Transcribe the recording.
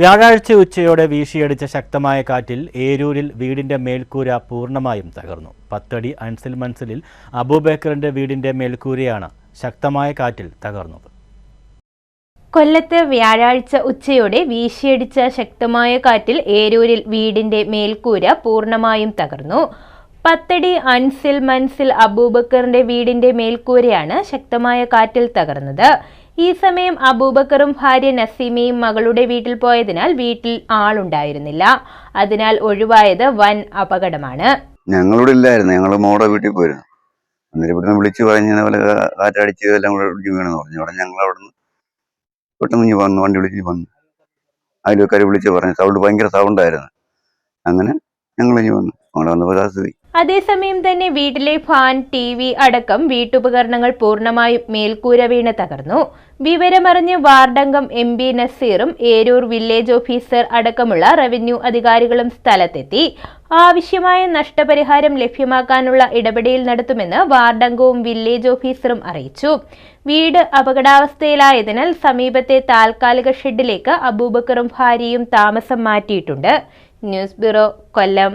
വ്യാഴാഴ്ച ഉച്ചയോടെ വീശിയടിച്ച ശക്തമായ കാറ്റിൽ ഏരൂരിൽ വീടിന്റെ മേൽക്കൂര പൂർണമായും തകർന്നു. പത്തടി അൻസിൽ മൻസിലിൽ അബൂബേക്കറിന്റെ വീടിന്റെ മേൽക്കൂരയാണ് ശക്തമായ കാറ്റിൽ തകർന്നത്. കൊല്ലത്ത് വ്യാഴാഴ്ച ഉച്ചയോടെ വീശിയടിച്ച ശക്തമായ കാറ്റിൽ ഏരൂരിൽ വീടിന്റെ മേൽക്കൂര പൂർണമായും തകർന്നു. പത്തടി അൻസിൽ മൻസിൽ അബൂബക്കറിന്റെ വീടിന്റെ മേൽക്കൂരയാണ് ശക്തമായ കാറ്റിൽ തകർന്നത്. ഈ സമയം അബൂബക്കറും ഭാര്യ നസീമയും മകളുടെ വീട്ടിൽ പോയതിനാൽ വീട്ടിൽ ആളുണ്ടായിരുന്നില്ല. അതിനാൽ ഒഴിവായത് വൻ അപകടമാണ്. ഞങ്ങളിവിടെ ഇല്ലായിരുന്നു ഞങ്ങൾ മോടെ വീട്ടിൽ പോയിരുന്നു. അന്നേരം ഇവിടുന്ന് വിളിച്ചു പറഞ്ഞ പോലെ കാറ്റടിച്ച് എല്ലാം കൂടെ ഇടിച്ച് വീണെന്ന് പറഞ്ഞു. അവിടെ ഞങ്ങൾ അവിടെ നിന്ന് പെട്ടെന്ന് വന്നു വണ്ടി വിളിച്ച് വന്നു അതിലൊക്കെ വിളിച്ച് പറഞ്ഞു. സൗണ്ട് ഭയങ്കര സൗണ്ടായിരുന്നു. അങ്ങനെ ഞങ്ങൾ ഇനി വന്നു. അവിടെ വന്നപ്പോൾ അതേസമയം തന്നെ വീട്ടിലെ ഫാൻ ടി വി അടക്കം വീട്ടുപകരണങ്ങൾ പൂർണമായും മേൽക്കൂര വീണ് തകർന്നു. വിവരമറിഞ്ഞ് വാർഡംഗം എം ബി നസീറും ഏരൂർ വില്ലേജ് ഓഫീസർ അടക്കമുള്ള റവന്യൂ അധികാരികളും സ്ഥലത്തെത്തി. ആവശ്യമായ നഷ്ടപരിഹാരം ലഭ്യമാക്കാനുള്ള ഇടപെടൽ നടത്തുമെന്ന് വാർഡംഗവും വില്ലേജ് ഓഫീസറും അറിയിച്ചു. വീട് അപകടാവസ്ഥയിലായതിനാൽ സമീപത്തെ താൽക്കാലിക ഷെഡിലേക്ക് അബൂബക്കറും ഭാര്യയും താമസം മാറ്റിയിട്ടുണ്ട്. News bureau Kollam.